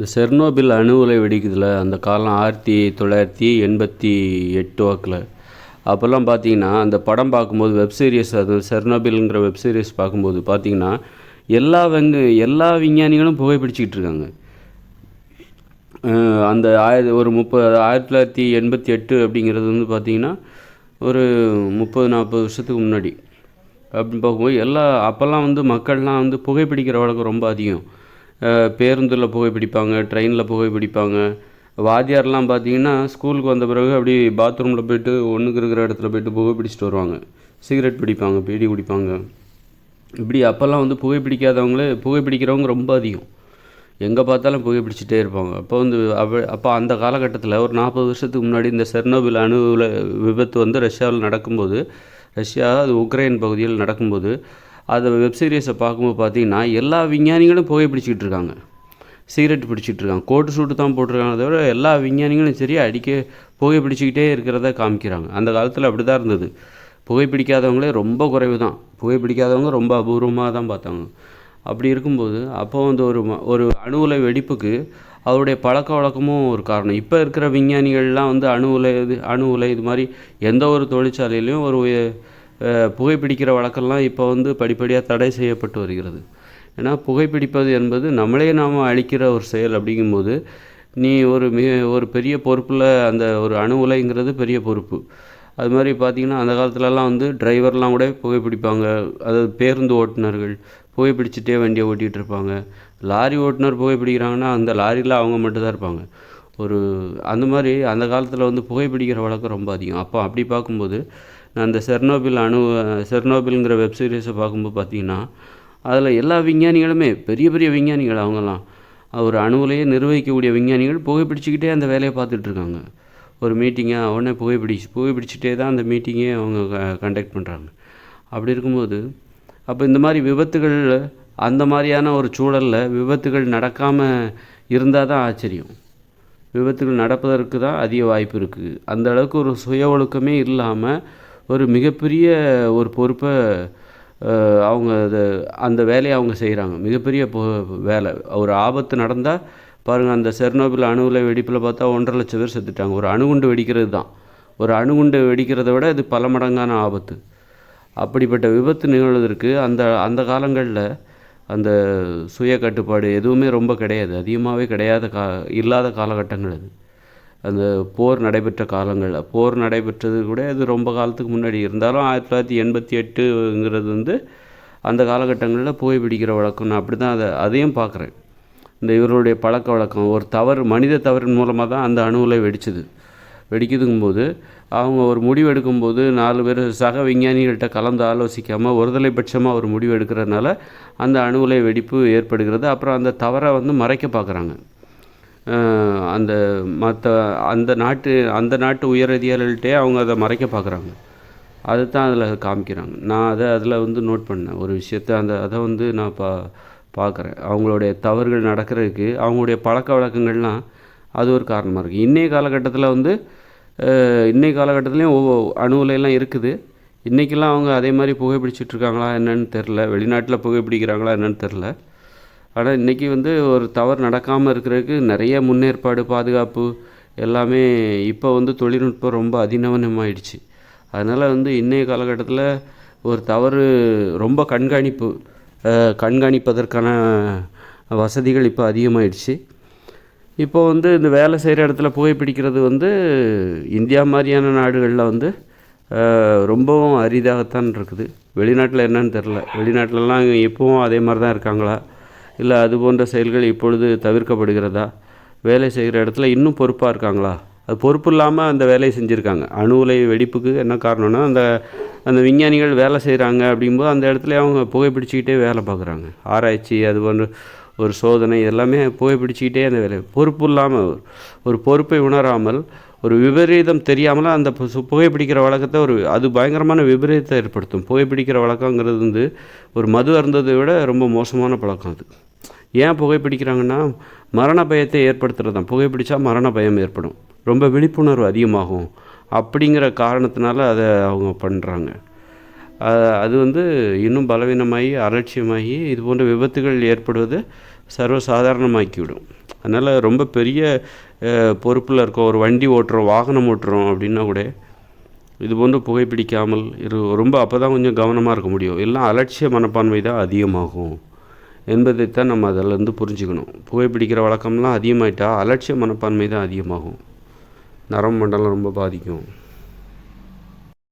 இந்த செர்னோபில் அணு உலை வெடிக்குதுல அந்த காலம் ஆயிரத்தி தொள்ளாயிரத்தி எண்பத்தி எட்டு வாக்கில். அப்போல்லாம் பார்த்தீங்கன்னா அந்த படம் பார்க்கும்போது வெப் சீரிஸ் அது செர்னோபில்ங்கிற வெப் சீரிஸ் பார்க்கும்போது பார்த்தீங்கன்னா எல்லா வெங்க எல்லா விஞ்ஞானிகளும் புகைப்பிடிச்சிக்கிட்டு இருக்காங்க. அந்த ஆயிரத்தி ஒரு முப்பது ஆயிரத்தி தொள்ளாயிரத்தி எண்பத்தி எட்டு அப்படிங்கிறது வந்து பார்த்திங்கன்னா ஒரு முப்பது நாற்பது வருஷத்துக்கு முன்னாடி. அப்படின்னு பார்க்கும்போது எல்லா அப்போல்லாம் வந்து மக்கள்லாம் வந்து புகைப்பிடிக்கிற வழக்கம் ரொம்ப அதிகம். பேருந்தில் புகைப்பிடிப்பாங்க ட்ரெயினில் புகைப்பிடிப்பாங்க வாத்தியார்லாம் பார்த்தீங்கன்னா ஸ்கூலுக்கு வந்த பிறகு அப்படி பாத்ரூமில் போயிட்டு ஒன்றுக்கு இருக்கிற இடத்துல போயிட்டு புகைப்பிடிச்சிட்டு வருவாங்க. சிகரெட் பிடிப்பாங்க பீடி குடிப்பாங்க. இப்படி அப்போல்லாம் வந்து புகைப்பிடிக்காதவங்களே புகைப்பிடிக்கிறவங்க ரொம்ப அதிகம். எங்கே பார்த்தாலும் புகைப்பிடிச்சிட்டே இருப்பாங்க. அப்போ வந்து அவ அப்போ அந்த காலகட்டத்தில் ஒரு நாற்பது வருஷத்துக்கு முன்னாடி இந்த செர்னோபில் அணு விபத்து வந்து ரஷ்யாவில் நடக்கும்போது ரஷ்யா அது உக்ரைன் பகுதியில் நடக்கும்போது அது வெப் சீரிஸை பார்க்கும்போது பார்த்தீங்கன்னா எல்லா விஞ்ஞானிகளும் புகைப்பிடிச்சிக்கிட்டு இருக்காங்க. சிகரெட் பிடிச்சிட்டு இருக்காங்க. கோட்டு சூட்டு தான் போட்டிருக்காங்க தவிர எல்லா விஞ்ஞானிகளும் சரி அடிக்க புகைப்பிடிச்சிக்கிட்டே இருக்கிறத காமிக்கிறாங்க. அந்த காலத்தில் அப்படி தான் இருந்தது. புகைப்பிடிக்காதவங்களே ரொம்ப குறைவு தான் புகைப்பிடிக்காதவங்க ரொம்ப அபூர்வமாக தான் பார்த்தாங்க. அப்படி இருக்கும்போது அப்போ வந்து ஒரு ஒரு அணு உலை வெடிப்புக்கு அவருடைய பழக்க வழக்கமும் ஒரு காரணம். இப்போ இருக்கிற விஞ்ஞானிகள்லாம் வந்து அணு உலை இது அணு உலை இது மாதிரி எந்த ஒரு தொழிற்சாலையிலையும் ஒரு புகைப்பிடிக்கிற வழக்கெல்லாம் இப்போ வந்து படிப்படியாக தடை செய்யப்பட்டு வருகிறது. ஏன்னா புகைப்பிடிப்பது என்பது நம்மளே நாம் அழிக்கிற ஒரு செயல் அப்படிங்கும்போது நீ ஒரு மிக ஒரு பெரிய பொறுப்பில் அந்த ஒரு அணு உலைங்கிறது பெரிய பொறுப்பு. அது மாதிரி பார்த்திங்கன்னா அந்த காலத்துலலாம் வந்து டிரைவர்லாம் கூட புகைப்பிடிப்பாங்க அதாவது பேருந்து ஓட்டுநர்கள் புகைப்பிடிச்சிட்டே வண்டியை ஓட்டிகிட்டு இருப்பாங்க லாரி ஓட்டுநர் புகைப்பிடிக்கிறாங்கன்னா அந்த லாரியில் அவங்க மட்டும்தான் இருப்பாங்க. ஒரு அந்த மாதிரி அந்த காலத்தில் வந்து புகைப்பிடிக்கிற வழக்கம் ரொம்ப அதிகம். அப்போ அப்படி பார்க்கும்போது நான் அந்த செர்னோபில் அணு செர்னோபில்ங்கிற வெப் சீரிஸை பார்க்கும்போது பார்த்தீங்கன்னா அதில் எல்லா விஞ்ஞானிகளுமே பெரிய பெரிய விஞ்ஞானிகள் அவங்கெல்லாம் ஒரு அணுவிலேயே நிர்வகிக்கக்கூடிய விஞ்ஞானிகள் புகைப்பிடிச்சிக்கிட்டே அந்த வேலையை பார்த்துட்ருக்காங்க ஒரு மீட்டிங்கை உடனே புகைப்பிடிச்சு புகைப்பிடிச்சிட்டே தான் அந்த மீட்டிங்கே அவங்க கண்டக்ட் பண்ணுறாங்க அப்படி இருக்கும்போது அப்போ இந்த மாதிரி விபத்துகள் அந்த மாதிரியான ஒரு சூழலில் விபத்துகள் நடக்காமல் இருந்தால் தான் ஆச்சரியம். விபத்துகள் நடப்பதற்கு தான் அதிக வாய்ப்பு இருக்குது. அந்த அளவுக்கு ஒரு சுய ஒழுக்கமே இல்லாமல் ஒரு மிகப்பெரிய ஒரு பொறுப்பை அவங்க அதை அந்த வேலையை அவங்க செய்கிறாங்க மிகப்பெரிய பொ வேலை. ஒரு ஆபத்து நடந்தால் பாருங்கள் அந்த செர்னோபில் அணுவில் வெடிப்பில் பார்த்தா ஒன்றரை லட்சம் பேர் செத்துட்டாங்க. ஒரு அணுகுண்டு வெடிக்கிறது தான். ஒரு அணுகுண்டு வெடிக்கிறதை விட இது பல மடங்கான ஆபத்து. அப்படிப்பட்ட விபத்து நிகழ்வதற்கு அந்த அந்த காலங்களில் அந்த சுய கட்டுப்பாடு எதுவுமே ரொம்ப கிடையாது. அதிகமாகவே கிடையாத கா இல்லாத காலகட்டங்கள் அது. அந்த போர் நடைபெற்ற காலங்களில் போர் நடைபெற்றது கூட இது ரொம்ப காலத்துக்கு முன்னாடி. இருந்தாலும் ஆயிரத்தி தொள்ளாயிரத்தி எண்பத்தி எட்டுங்கிறது வந்து அந்த காலகட்டங்களில் புகைப்பிடிக்கிற வழக்கம். நான் அப்படி தான் அதை அதையும் பார்க்குறேன். இந்த இவர்களுடைய பழக்க வழக்கம் ஒரு தவறு மனித தவறின் மூலமாக தான் அந்த அணுவலை வெடிச்சது. வெடிக்குதுங்கும்போது அவங்க ஒரு முடிவு எடுக்கும்போது நாலு பேர் சக விஞ்ஞானிகள்கிட்ட கலந்து ஆலோசிக்காமல் ஒருதலை பட்சமாக ஒரு முடிவு எடுக்கிறதுனால அந்த அணுவலை வெடிப்பு ஏற்படுகிறது. அப்புறம் அந்த தவறை வந்து மறைக்க பார்க்குறாங்க. அந்த மற்ற அந்த நாட்டு அந்த நாட்டு உயரதிகாரிகள்கிட்டே அவங்க அதை மறைக்க பார்க்குறாங்க. அதை தான் அதில் காமிக்கிறாங்க. நான் அதை அதில் வந்து நோட் பண்ணேன். ஒரு விஷயத்த அந்த அதை வந்து நான் பா பார்க்குறேன். அவங்களுடைய தவறுகள் நடக்கிறதுக்கு அவங்களுடைய பழக்க வழக்கங்கள்லாம் அது ஒரு காரணமாக இருக்குது. இன்றைய காலகட்டத்தில் வந்து இன்றைய காலகட்டத்துலேயும் ஒவ்வொரு அணுவிலையெல்லாம் இருக்குது. இன்றைக்கெல்லாம் அவங்க அதே மாதிரி புகைப்பிடிச்சிட்ருக்காங்களா என்னன்னு தெரில. வெளிநாட்டில் புகைப்பிடிக்கிறாங்களா என்னன்னு தெரில. ஆனால் இன்றைக்கி வந்து ஒரு தவறு நடக்காமல் இருக்கிறதுக்கு நிறைய முன்னேற்பாடு பாதுகாப்பு எல்லாமே இப்போ வந்து தொழில்நுட்பம் ரொம்ப அதிநவனமாயிடுச்சு. அதனால் வந்து இன்றைய காலகட்டத்தில் ஒரு தவறு ரொம்ப கண்காணிப்பு கண்காணிப்பதற்கான வசதிகள் இப்போ அதிகமாகிடுச்சு இப்போ வந்து இந்த வேலை செய்கிற இடத்துல புகைப்பிடிக்கிறது வந்து இந்தியா மாதிரியான நாடுகளில் வந்து ரொம்பவும் அரிதாகத்தான் இருக்குது. வெளிநாட்டில் என்னன்னு தெரில வெளிநாட்டிலலாம் இப்போவும் அதே மாதிரி தான் இருக்காங்களா? இல்லை அது போன்ற செயல்கள் இப்பொழுது தவிர்க்கப்படுகிறதா? வேலை செய்கிற இடத்துல இன்னும் பொறுப்பாக இருக்காங்களா? அது பொறுப்பு இல்லாமல் அந்த வேலையை செஞ்சுருக்காங்க. அணு உலை வெடிப்புக்கு என்ன காரணம்னா அந்த அந்த விஞ்ஞானிகள் வேலை செய்கிறாங்க அப்படிங்கும்போது அந்த இடத்துல அவங்க புகைப்பிடிச்சிக்கிட்டே வேலை பார்க்குறாங்க. ஆராய்ச்சி அது போன்ற ஒரு சோதனை எல்லாமே புகைப்பிடிச்சிக்கிட்டே அந்த வேலை. பொறுப்பு இல்லாமல் ஒரு பொறுப்பை உணராமல் ஒரு விபரீதம் தெரியாமல் அந்த சு- புகைப்பிடிக்கிற வழக்கத்தை ஒரு அது பயங்கரமான விபரீதத்தை ஏற்படுத்தும். புகைப்பிடிக்கிற வழக்கங்கிறது வந்து ஒரு மது அருந்ததை விட ரொம்ப மோசமான பழக்கம் அது. ஏன் புகைப்பிடிக்கிறாங்கன்னா மரண பயத்தை ஏற்படுத்துகிறது தான் புகைப்பிடிச்சா மரண பயம் ஏற்படும். ரொம்ப விழிப்புணர்வு அதிகமாகும் அப்படிங்கிற காரணத்தினால அதை அவங்க பண்ணுறாங்க அது வந்து இன்னும் பலவீனமாகி அலட்சியமாகி இது போன்ற விபத்துகள் ஏற்படுவது சர்வசாதாரணமாக்கிவிடும். அதனால் ரொம்ப பெரிய பொறுப்பில் இருக்கோம். ஒரு வண்டி ஓட்டுறோம் வாகனம் ஓட்டுறோம் அப்படின்னா கூட இது போன்று புகைப்பிடிக்காமல் இரு ரொம்ப அப்போ தான் கொஞ்சம் கவனமாக இருக்க முடியும். எல்லாம் அலட்சிய மனப்பான்மை தான் அதிகமாகும். என்பதைத்தான் நம்ம அதிலேருந்து புரிஞ்சுக்கணும். புகைப்பிடிக்கிற வழக்கம்லாம் அதிகமாயிட்டால் அலட்சிய மனப்பான்மை தான் அதிகமாகும். நரம்பு மண்டலம் ரொம்ப பாதிக்கும்.